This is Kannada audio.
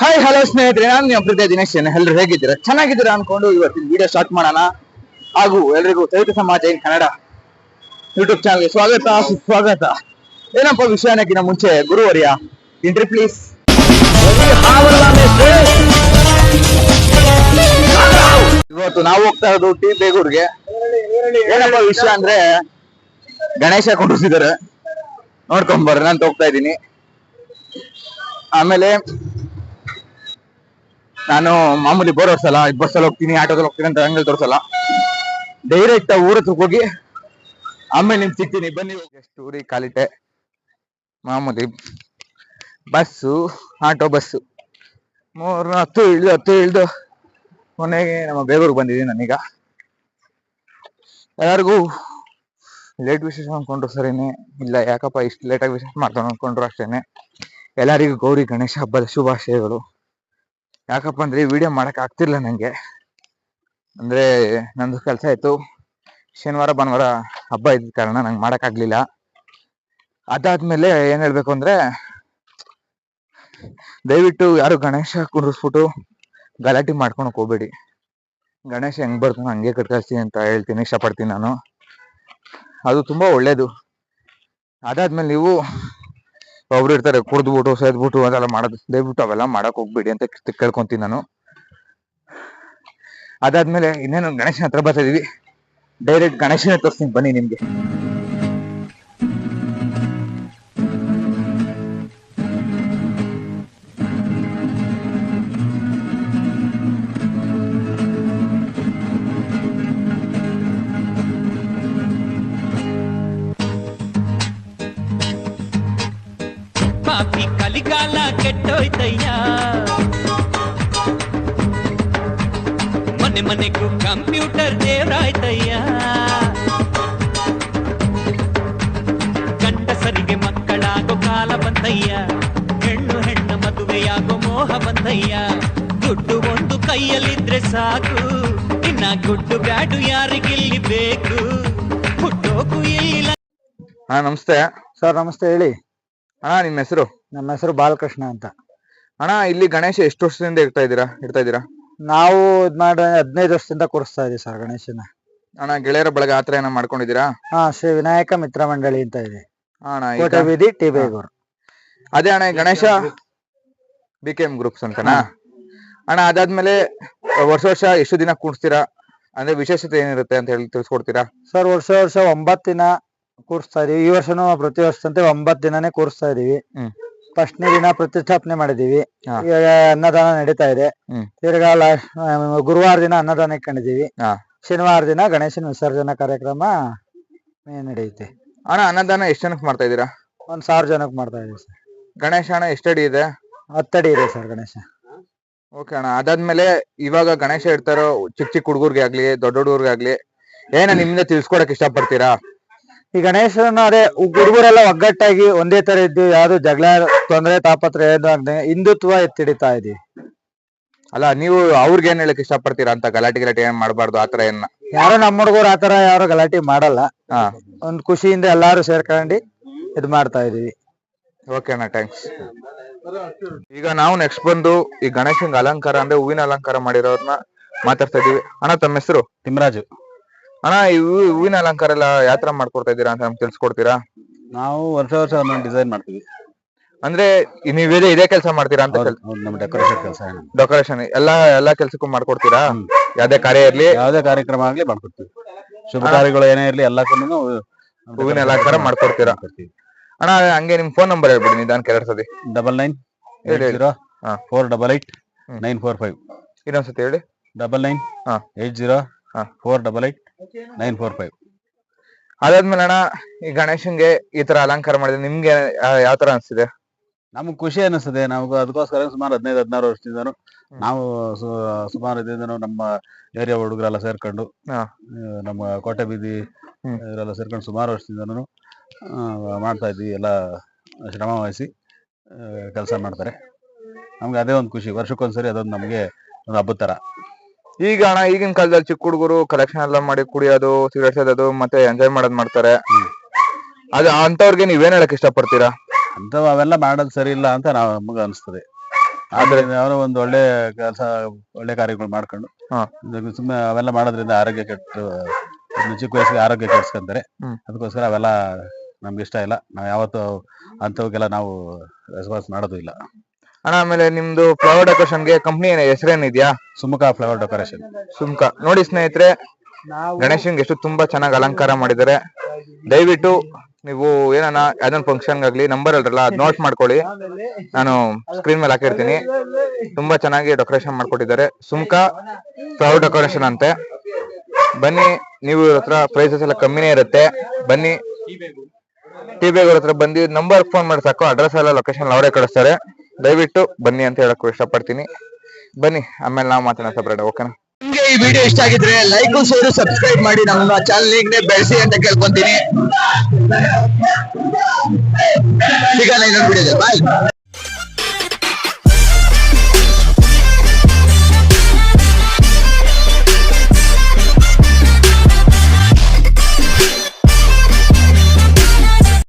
ಹಾಯ್ ಹಲೋ ಸ್ನೇಹಿತರೆ, ನಾನು ನಿಮ್ಮ ಪ್ರೀತಿಯ ದಿನೇಶ್ ಎಲ್ಲರೂ ಹೇಗಿದ್ದೀರಾ? ಚೆನ್ನಾಗಿದ್ದೀರಾ ಅನ್ಕೊಂಡು ಇವತ್ತಿನ ವಿಡಿಯೋ ಸ್ಟಾರ್ಟ್ ಮಾಡೋಣ. ಹಾಗೂ ಎಲ್ರಿಗೂ ಸಹಿತ ಸಮಾಜ ಇನ್ ಕನ್ನಡ ಯೂಟ್ಯೂಬ್ ಚಾನಲ್ಗೆ ಸ್ವಾಗತ, ಸುಸ್ವಾಗತ. ಏನಪ್ಪ ವಿಷಯ ಅನ್ನಕ್ಕಿಂತ ಮುಂಚೆ, ಗುರುವರ್ಯ ಇಂಟ್ರಿ ಪ್ಲೀಸ್ ಇವತ್ತು ನಾವು ಹೋಗ್ತಾ ಇರೋದು ಟಿ ಬೇಗೂರ್ಗೆ. ಏನಪ್ಪ ವಿಷಯ ಅಂದ್ರೆ, ಗಣೇಶ ಕೊಂಡಿಸಿದ್ದಾರೆ ನೋಡ್ಕೊಂಡ್ ಬರ್ರಿ ಅಂತ ಹೋಗ್ತಾ ಇದ್ದೀನಿ. ಆಮೇಲೆ ನಾನು ಮಾಮೂಲಿ ಬೋರ್ ಹೊಡ್ಸಲ್ಲ ಬಸ್ಸಲ್ಲಿ ಹೋಗ್ತೀನಿ ಆಟೋದಲ್ಲಿ ಹೋಗ್ತೀನಿ ಅಂತ ಹಂಗಲ್ಲಿ ತೋರಿಸಲ್ಲ. ಡೈರೆಕ್ಟ್ ಊರ ಹತ್ರಕ್ಕೆ ಹೋಗಿ ಆಮೇಲೆ ನಿಮ್ಗೆ ಸಿಗ್ತೀನಿ, ಬನ್ನಿ ಎಷ್ಟು ಊರಿಗೆ ಕಾಲಿಟ್ಟೆ. ಮಾಮೂಲಿ ಬಸ್ಸು ಆಟೋ ಬಸ್ಸು ಮೂರು ಹತ್ತು ಇಳಿದು ಹತ್ತು ಇಳಿದು ಕೊನೆಗೆ ನಮ್ಮ ಬೇಗೂರಿಗೆ ಬಂದಿದ್ದೀನಿ ನಾನೀಗ. ಎಲ್ಲರಿಗೂ ಲೇಟ್ ವಿಶೇಷ ಅನ್ಕೊಂಡ್ರು ಸರಿನೇ, ಇಲ್ಲ ಯಾಕಪ್ಪ ಇಷ್ಟು ಲೇಟಾಗಿ ವಿಶೇಷ ಮಾಡ್ತಾನೆ ಅನ್ಕೊಂಡ್ರು ಅಷ್ಟೇನೆ. ಎಲ್ಲರಿಗೂ ಗೌರಿ, ಗಣೇಶ, ಹಬ್ಬದ ಶುಭಾಶಯಗಳು. ಯಾಕಪ್ಪ ಅಂದ್ರೆ ವಿಡಿಯೋ ಮಾಡಕ್ ಆಗ್ತಿರ್ಲಿಲ್ಲ ನಂಗೆ. ಅಂದ್ರೆ ನಂದು ಕೆಲಸ ಇತ್ತು ಶನಿವಾರ, ಭಾನುವಾರ ಹಬ್ಬ ಇದ್ದ ಕಾರಣ ನಂಗೆ ಮಾಡಕ್ ಆಗ್ಲಿಲ್ಲ. ಅದಾದ್ಮೇಲೆ ಏನು ಹೇಳಬೇಕು ಅಂದ್ರೆ, ದಯವಿಟ್ಟು ಯಾರು ಗಣೇಶ ಕುಂಡ್ರಿಸ್ಬಿಟ್ಟು ಗಲಾಟೆ ಮಾಡ್ಕೊಳಕ್ ಹೋಗ್ಬೇಡಿ. ಗಣೇಶ ಹೆಂಗ್ ಬರ್ತಾನೋ ಹಂಗೆ ಕಟ್ಕಳಿಸ್ತೀನಿ ಅಂತ ಹೇಳ್ತೀನಿ, ಇಷ್ಟಪಡ್ತೀನಿ ನಾನು. ಅದು ತುಂಬಾ ಒಳ್ಳೇದು. ಅದಾದ್ಮೇಲೆ ನೀವು ಒಬ್ರು ಇರ್ತಾರೆ, ಕುಡ್ದ್ಬಿಟ್ಟು, ಸೇದ್ಬಿಟ್ಟು ಅದೆಲ್ಲ ಮಾಡೋದು. ದಯವಿಟ್ಟು ಅವೆಲ್ಲ ಮಾಡಕ್ ಹೋಗ್ಬೇಡಿ ಅಂತ ಕೇಳ್ಕೊಂತೀನಿ ನಾನು. ಅದಾದ್ಮೇಲೆ ಇನ್ನೇನು ಗಣೇಶನ ಹತ್ರ ಬರ್ತಾ ಇದೀವಿ. ಡೈರೆಕ್ಟ್ ಗಣೇಶನ ತೋರಿಸ್ತೀನಿ, ಬನ್ನಿ ನಿಮ್ಗೆ. ಪಾಪಿ ಕಲಿಗಾಲ ಕೆಟ್ಟೋಯ್ತಯ್ಯ ಮನೆ ಮನೆಗೂ ಕಂಪ್ಯೂಟರ್ ದೇವ್ರಾಯ್ತಯ್ಯ ಗಂಡಸರಿಗೆ ಮಕ್ಕಳಾಗೋ ಕಾಲ ಬಂದಯ್ಯ ಹೆಣ್ಣು ಹೆಣ್ಣ ಮದುವೆಯಾಗೋ ಮೋಹ ಬಂದಯ್ಯ ದುಡ್ಡು ಒಂದು ಕೈಯಲ್ಲಿದ್ರೆ ಸಾಕು ಇನ್ನ ಗುಡ್ಡು ಬ್ಯಾಡು ಯಾರಿಗಿಲ್ಲಿ ಬೇಕು ಹುಟ್ಟೋಕು ಇಲ್ಲ ಹಾ ನಮಸ್ತೆ ಸರ್ ನಮಸ್ತೆ ಹೇಳಿ ಅಣ್ಣ ನಿಮ್ಮ ಹೆಸರು? ನಮ್ಮ ಹೆಸರು ಬಾಲಕೃಷ್ಣ ಅಂತ. ಅಣ್ಣ ಇಲ್ಲಿ ಗಣೇಶ ಎಷ್ಟು ವರ್ಷದಿಂದ ಇಡ್ತಾ ಇದ್ದೀರಾ? ಇಡ್ತಾ ಇದ್ದೀರಾ? ನಾವು ಇದ್ ಮಾಡಿ ಹದಿನೈದು ವರ್ಷದಿಂದ ಕೂರಿಸ್ತಾ ಇದೀವಿ ಸರ್ ಗಣೇಶನ. ಅಣ್ಣ ಗೆಳೆಯರ ಬಳಗ ಆತರ ಏನೋ ಮಾಡ್ಕೊಂಡಿದ್ದೀರಾ? ಹಾ ಶ್ರೀ ವಿನಾಯಕ ಮಿತ್ರ ಮಂಡಳಿ ಅಂತ ಇದೆ. ಹಾ ಅಣ್ಣ ಈಗ ಕೋಟೆ ಬೀದಿ ಟಿ ಬೇಗೂರು ಅದೇ ಅಣ್ಣ ಈ Ganesha B K M groups ಅಂತನಾ? ಅಣ್ಣ ಅದಾದ್ಮೇಲೆ ವರ್ಷ ವರ್ಷ ಎಷ್ಟು ದಿನ ಕೂಡಿಸ್ತೀರಾ ಅಂದ್ರೆ ವಿಶೇಷತೆ ಏನಿರುತ್ತೆ ಅಂತ ಹೇಳಿ ತಿಳಿಸ್ಕೊಡ್ತೀರಾ? ಸರ್ ವರ್ಷ ವರ್ಷ ಒಂಬತ್ತು ದಿನ ಕೂರಿಸ್ತಾ ಇದೀವಿ ಈ ವರ್ಷನೂ ಪ್ರತಿ ವರ್ಷದಂತೆ ಒಂಬತ್ತು ದಿನನೇ ಕೂರಿಸ್ತಾ ಇದೀವಿ ಹ್ಮ್. ಫಸ್ಟ್ನೇ ದಿನ ಪ್ರತಿಷ್ಠಾಪನೆ ಮಾಡಿದೀವಿ. ಹಾ. ಇವಾಗ ಅನ್ನದಾನ ನಡೀತಾ ಇದೆ. ಹ್ಮ್. ತಿರ್ಗಾ ಗುರುವಾರ ದಿನ ಅನ್ನದಾನ ಇಟ್ಕೊಂಡಿದೀವಿ. ಹಾ. ಶನಿವಾರ ದಿನ ಗಣೇಶನ ವಿಸರ್ಜನಾ ಕಾರ್ಯಕ್ರಮ ನಡೆಯುತ್ತೆ. ಅಣ್ಣ ಅನ್ನದಾನ ಎಷ್ಟು ಜನಕ್ಕೆ ಮಾಡ್ತಾ ಇದ್ದೀರಾ? ಒಂದ್ ಸಾವಿರ ಜನಕ್ಕೆ ಮಾಡ್ತಾ ಇದೀವಿ ಸರ್. ಗಣೇಶ ಅಣ್ಣ ಎಷ್ಟಡಿ ಅಡಿ ಇದೆ? ಹತ್ತಡಿ ಇದೆ ಸರ್ ಗಣೇಶ. ಓಕೆ ಅಣ್ಣ ಅದಾದ್ಮೇಲೆ ಇವಾಗ ಗಣೇಶ ಇಡ್ತಾರೋ ಚಿಕ್ಕ ಚಿಕ್ಕ ಹುಡುಗರ್ಗೆ ಆಗ್ಲಿ ದೊಡ್ಡ ಹುಡುಗರ್ಗೆ ಆಗ್ಲಿ ಏನ ನಿಮ್ಮಿಂದ ತಿಳ್ಸ್ಕೊಡಕ್ ಇಷ್ಟಪಡ್ತೀರಾ? ಈ ಗಣೇಶನ ಅದೇ ಹುಡುಗರೆಲ್ಲ ಒಗ್ಗಟ್ಟಾಗಿ ಒಂದೇ ತರ ಇದ್ದು ಯಾವ್ದು ಜಗಳ ತೊಂದರೆ ತಾಪತ್ರ ಏನು ಅಂದ್ರೆ ಹಿಂದುತ್ವ ಎತ್ತಿಡಿತಾ ಇದೀವಿ ಅಲ್ಲ ನೀವು ಅವ್ರಿಗೆ ಏನ್ ಹೇಳಕ್ ಇಷ್ಟಪಡ್ತೀರಾ ಅಂತ ಗಲಾಟೆ ಗಲಾಟೆ ಏನ್ ಮಾಡಬಾರ್ದು ಆತರ ಏನ? ಯಾರು ನಮ್ಮ ಹುಡುಗರು ಆತರ ಯಾರು ಗಲಾಟೆ ಮಾಡಲ್ಲ. ಒಂದ್ ಖುಷಿಯಿಂದ ಎಲ್ಲಾರು ಸೇರ್ಕೊಂಡು ಇದ್ ಮಾಡ್ತಾ ಇದೀವಿ ಓಕೆ ಅಣ್ಣ ಥ್ಯಾಂಕ್ಸ್ ಈಗ ನಾವು ನೆಕ್ಸ್ಟ್ ಬಂದು ಈ ಗಣೇಶನ್ ಅಲಂಕಾರ ಅಂದ್ರೆ ಹೂವಿನ ಅಲಂಕಾರ ಮಾಡಿರೋರ್ನ ಮಾತಾಡ್ತಾ ಇದೀವಿ ಅಣ್ಣ ತಮ್ಮ ಹೆಸರು? ತಿಮ್ಮರಾಜು ಅಣ್ಣ ಇವು ಹೂವಿನ ಅಲಂಕಾರ ಎಲ್ಲ ಯಾವ ತರ ಮಾಡ್ಕೊಡ್ತಾ ಇದೀರಾ ಅಂತ ನಮ್ಗೆ ತಿಳ್ಸ್ಕೊಡ್ತೀರಾ ನಾವು ವರ್ಷ ವರ್ಷ ಒಂದೊಂದು ಡಿಸೈನ್ ಮಾಡ್ತೀವಿ ಅಂದ್ರೆ ನೀವ್ ಇದೇ ಇದೇ ಕೆಲಸ ಮಾಡ್ತೀರಾ ಅಂತ ನಮ್ಮ ಡೆಕೋರೇಷನ್ ಕೆಲಸ ಡೆಕೋರೇಷನ್ ಎಲ್ಲಾ ಎಲ್ಲಾ ಕೆಲ್ಸಕ್ಕೂ ಮಾಡ್ಕೊಡ್ತೀರಾ. ಯಾವ್ದೇ ಕಾರ್ಯ ಇರ್ಲಿ ಯಾವ್ದೇ ಕಾರ್ಯಕ್ರಮ ಆಗ್ಲಿ ಮಾಡ್ಕೊಡ್ತೀವಿ ಶುಭ ಕಾರ್ಯಗಳು ಏನೇ ಇರ್ಲಿ ಎಲ್ಲಕ್ಕೂ ಹೂವಿನ ಅಲಂಕಾರ ಮಾಡ್ಕೊಡ್ತೀರಾ ಅಣ್ಣ ಹಂಗೆ ನಿಮ್ ಫೋನ್ ನಂಬರ್ ಹೇಳ್ಬಿಡಿ ನಿಧಾನ ಎರಡು ಸತಿ ಡಬಲ್ ನೈನ್ ಹೇಳಿ, ಹೇಳಿ. ಜೀರೋ ಹಾ. Four double eight hmm. Nine four five ಇನ್ನೊಂದ್ಸತಿ ಹೇಳಿ ಡಬಲ್ ನೈನ್ ಹಾ. ಏಟ್ ಜೀರೋ ಹಾ. Four double eight nine four five. ಅದಾದ್ಮೇಲೆ ಅಣ್ಣ ಈ ಗಣೇಶನ್ಗೆ ಈ ತರ ಅಲಂಕಾರ ಮಾಡಿದ್ರೆ ನಿಮ್ಗೆ ಯಾವ ತರ ಅನ್ಸಿದೆ ನಮ್ಗ್ ಖುಷಿ ಅನಿಸ್ತದೆ. ನಾವು ಅದಕ್ಕೋಸ್ಕರ ಸುಮಾರು ಹದಿನೈದು ಹದಿನಾರು ವರ್ಷದಿಂದನು ನಾವು ಸುಮಾರು ಇದರಿಂದನು ನಮ್ಮ ಏರಿಯಾ ಹುಡುಗರೆಲ್ಲ ಸೇರ್ಕೊಂಡು ಹಾ. ನಮ್ಮ ಕೋಟೆ ಬೀದಿ ಹ್ಮ್. ಇವರೆಲ್ಲ ಸೇರ್ಕೊಂಡು ಸುಮಾರು ವರ್ಷದಿಂದನು ಮಾಡ್ತಾ ಇದ್ವಿ. ಎಲ್ಲ ಶ್ರಮ ವಹಿಸಿ ಕೆಲಸ ಮಾಡ್ತಾರೆ. ನಮ್ಗೆ ಅದೇ ಒಂದು ಖುಷಿ. ವರ್ಷಕ್ಕೊಂದ್ಸರಿ ಅದೊಂದು ನಮಗೆ ಒಂದು ಹಬ್ಬದ ತರ. ಈಗ ಅಣ್ಣ ಈಗಿನ ಕಾಲದಲ್ಲಿ ಚಿಕ್ಕ ಹುಡುಗರು ಕಲೆಕ್ಷನ್ ಎಲ್ಲ ಮಾಡಿ ಕುಡಿಯೋದು ಸಿಗರೇಟ್ ಸೇದೋದು ಮತ್ತೆ ಎಂಜಾಯ್ ಮಾಡೋದ್ ಮಾಡ್ತಾರೆ. ಅದು ಅಂತವ್ರಿಗೆ ನೀವೇನ್ ಹೇಳಕ್ ಇಷ್ಟಪಡ್ತೀರಾ? ಅಂತ ಅವೆಲ್ಲ ಮಾಡೋದು ಸರಿ ಇಲ್ಲ ಅಂತ ನಾವು ನಮಗೆ ಅನಿಸ್ತದೆ. ಆದ್ರೆ ಅವರು ಒಂದು ಒಳ್ಳೆ ಕೆಲಸ ಒಳ್ಳೆ ಕಾರ್ಯಗಳು ಮಾಡ್ಕೊಂಡು ಹಾ. ಸುಮ್ಮನೆ ಅವೆಲ್ಲ ಮಾಡೋದ್ರಿಂದ ಆರೋಗ್ಯ ಕೆಟ್ಟು ಚಿಕ್ಕ ವಯಸ್ಸಿಗೆ ಆರೋಗ್ಯ ಕೆಡ್ಸ್ಕೊಂತಾರೆ. ಹ್ಮ್. ಅದಕ್ಕೋಸ್ಕರ ಅವೆಲ್ಲ ನಮ್ಗೆ ಇಷ್ಟ ಇಲ್ಲ. ನಾವ್ ಯಾವತ್ತು ಅಂತವಕ್ಕೆಲ್ಲ ನಾವು ರೆಸ್ಪಾನ್ಸ್ ಮಾಡೋದು ಇಲ್ಲ. ಅಣ್ಣ ಆಮೇಲೆ ನಿಮ್ದು ಫ್ಲವರ್ ಡೆಕೋರೇಷನ್ಗೆ ಕಂಪ್ನಿ ಹೆಸರೇನಿದ್ಯಾ? ಸುಮುಖ ಫ್ಲವರ್ ಡೆಕೋರೇಷನ್ ಸುಮ್ಕ ನೋಡಿ ಸ್ನೇಹಿತರೆ ಗಣೇಶನ್ಗೆ ಎಷ್ಟು ತುಂಬಾ ಚೆನ್ನಾಗಿ ಅಲಂಕಾರ ಮಾಡಿದ್ದಾರೆ. ದಯವಿಟ್ಟು ನೀವು ಏನಾನ ಯಾವ್ದೊಂದು ಫಂಕ್ಷನ್ ಆಗ್ಲಿ ನಂಬರ್ ಅಲ್ರಲ್ಲ ಅದ್ ನೋಟ್ ಮಾಡ್ಕೊಳ್ಳಿ. ನಾನು ಸ್ಕ್ರೀನ್ ಮೇಲೆ ಹಾಕಿರ್ತೀನಿ. ತುಂಬಾ ಚೆನ್ನಾಗಿ ಡೆಕೋರೇಷನ್ ಮಾಡ್ಕೊಟ್ಟಿದ್ದಾರೆ. ಸುಮ್ಕ ಫ್ಲವರ್ ಡೆಕೋರೇಷನ್ ಅಂತೆ. ಬನ್ನಿ ನೀವು ಇವ್ರ ಹತ್ರ ಪ್ರೈಸಸ್ ಎಲ್ಲ ಕಮ್ಮಿನೇ ಇರುತ್ತೆ. ಬನ್ನಿ. ಟಿ ಬೇಗ ಹತ್ರ ಬಂದು ನಂಬರ್ ಫೋನ್ ಮಾಡಿ ಸಾಕು. ಅಡ್ರೆಸ್ ಎಲ್ಲ ಲೊಕೇಶನ್ ಅವರೇ ಕಳಿಸ್ತಾರೆ. ದಯವಿಟ್ಟು ಬನ್ನಿ ಅಂತ ಹೇಳಕ್ ಇಷ್ಟಪಡ್ತೀನಿ. ಬನ್ನಿ, ಆಮೇಲೆ ನಾವು ಮಾತಾಡೋಣ ಸಪ್ರೇಟ್ ಓಕೆನಾ ನಿಮ್ಗೆ ಈ ವಿಡಿಯೋ ಇಷ್ಟ ಆಗಿದ್ರೆ ಲೈಕ್ ಶೇರ್ ಸಬ್ಸ್ಕ್ರೈಬ್ ಮಾಡಿ ನಮ್ಮ ಚಾನಲ್ ಈಗನೇ ಬೆಳೆಸಿ ಅಂತ ಕೇಳ್ಕೊಂತೀನಿ. ಈಗ ಬಾಯ್